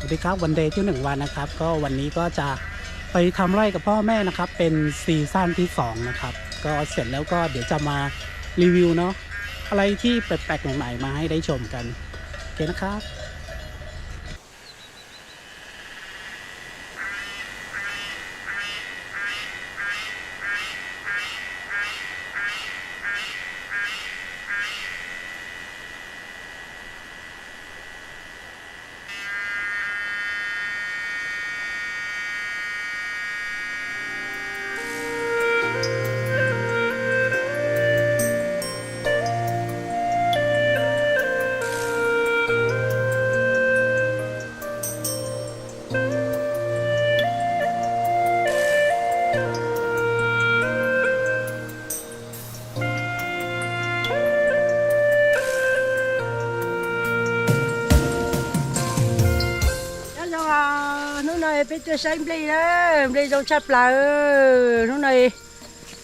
สวัสดีครับวันเดย์ที่หนึ่งวันนะครับ ก็วันนี้ก็จะไปทำไร่กับพ่อแม่นะครับ เป็นซีซั่นที่สองนะครับ ก็เสร็จแล้วก็เดี๋ยวจะมารีวิวเนาะอะไรที่แปลกๆใหม่ๆมาให้ได้ชมกันโอเคนะครับ bây giờ sáng đi đó? Đi trong chắp là ờ, lúc này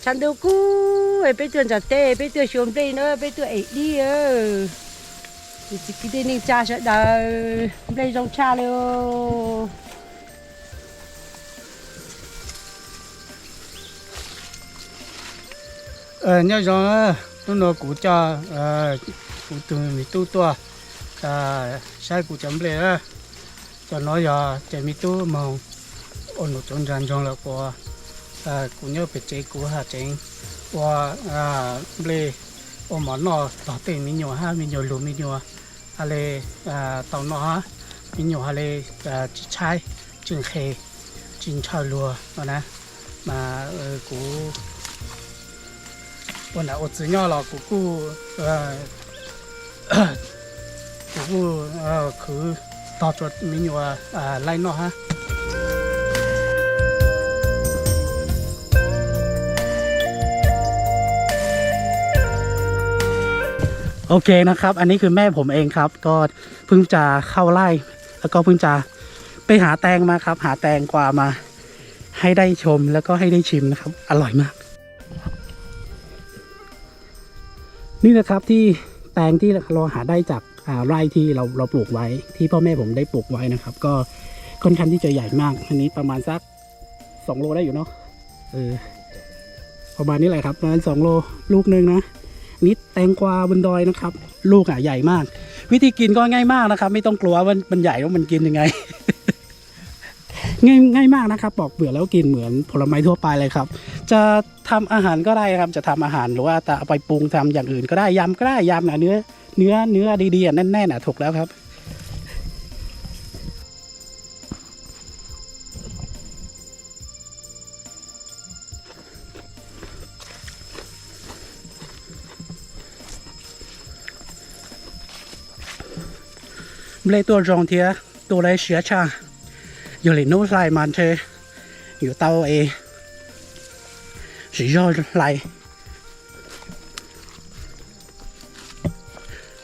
chẳng đâu cú bây giờ chặt tê bây giờ xuống đi nữa bây giờ ấy đi ờ. Chỉ cái tên nên cha sẽ đời đây trong cha luôn ờ nhớ rồi tôi nói cụ cha ờ cụ từ mình tu tua à sai cụ chấm lệ á ออกูตัวมีตู้ตัวเออใช้กูจำเลยเออจะน้อยอย่าจะมีตู้มองโอ้หนูจงจันจงแล้วกูเออกูเนี่ยไปเจอกูหาเจงว่า ต่อจดมีอยู่อ่าไล่นอฮะโอเคนะครับ อันนี้คือแม่ผมเองครับ ก็เพิ่งจะเข้าไล่แล้วก็เพิ่งจะไปหาแตงมาครับ หาแตงกว่ามา ให้ได้ชมแล้วก็ให้ได้ชิมนะครับ อร่อยมาก นี่นะครับที่แตงที่เราหาได้จาก ไร่ที่เราเราปลูกไว้ที่พ่อแม่ผมได้ปลูกไว้นะครับ ก็ค่อนข้างที่จะใหญ่มากอันนี้ประมาณสักสองโลได้อยู่เนาะเออประมาณนี้แหละครับประมาณสองโลลูกหนึ่งนะนี่แตงกวาบนดอยนะครับ ลูกอะใหญ่มาก วิธีกินก็ง่ายมากนะครับ ไม่ต้องกลัวว่ามันใหญ่ว่ามันกินยังไง ง่ายง่ายมากนะครับปอกเปลือกแล้วกินเหมือนผลไม้ทั่วไปเลยครับ จะทำอาหารก็ได้ครับ จะทำอาหารหรือว่าจะเอาไปปรุงทำอย่างอื่นก็ได้ยำก็ได้ยำนะเนื้อ เนื้อเนื้อดีๆแน่นๆอะถูกแล้วครับเลยตัวรองเทียตัวไรเสียชาอยู่ในนู้นไลมันเธออยู่เตาเอสียอดไล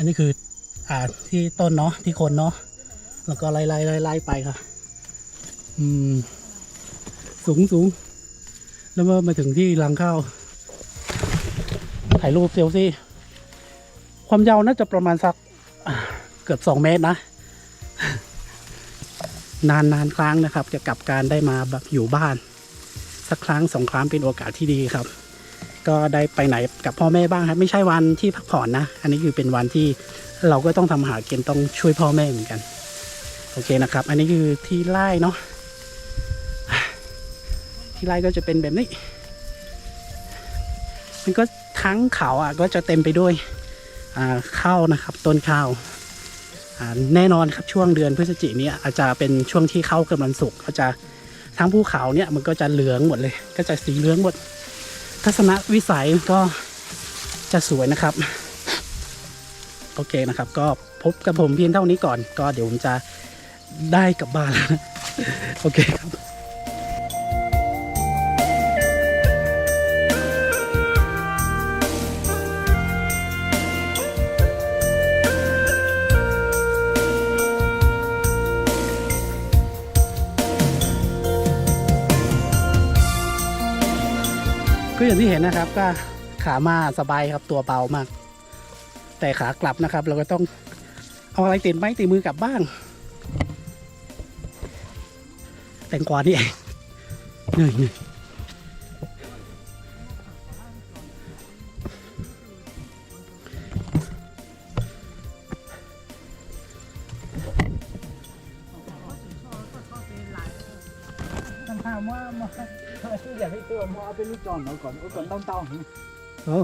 อันนี้คืออ่าที่ต้นเนาะที่คนเนาะแล้วก็ไล่ไล่ไล่ไล่ไปค่ะ อืม สูงสูงแล้วเมื่อมาถึงที่รังข้าวถ่ายรูปเซลฟี่ความยาวน่าจะประมาณสักเกือบสองเมตรนะ นานนานครั้งนะครับ จะกลับการได้มาแบบอยู่บ้าน สักครั้งสองครั้งเป็นโอกาสที่ดีครับ ก็ได้ไปไหนกับพ่อแม่บ้างครับ ไม่ใช่วันที่พักผ่อนนะ อันนี้คือเป็นวันที่เราก็ต้องทำอาหารกินต้องช่วยพ่อแม่เหมือนกัน โอเคนะครับ อันนี้คือที่ไร่เนาะที่ไร่ก็จะเป็นแบบนี้ มันก็ทั้งเขาอะก็จะเต็มไปด้วยข้าวนะครับ ต้นข้าวแน่นอนครับช่วงเดือนพฤศจิกเนี่ยอาจจะเป็นช่วงที่เข้ากำลังสุกก็จะทั้งภูเขาเนี่ยมันก็จะเหลืองหมดเลย ก็จะสีเหลืองหมด ทัศนวิสัยก็จะสวยนะครับ โอเคนะครับ ก็พบกับผมเพียงเท่านี้ก่อน ก็เดี๋ยวผมจะได้กลับบ้านแล้วโอเคครับ ก็อย่างที่เห็นนะครับ ก็ขามาสบายครับตัวเบามาก แต่ขากลับนะครับ เราก็ต้องเอาอะไรติดไม้ติดมือกลับบ้างแตงกวานี่เองเหนื่อย ถามว่ามาอยากให้ตัวมาเอาเป็นลูกจอนเราก่อนเอาก่อนต้องเต้าโอ้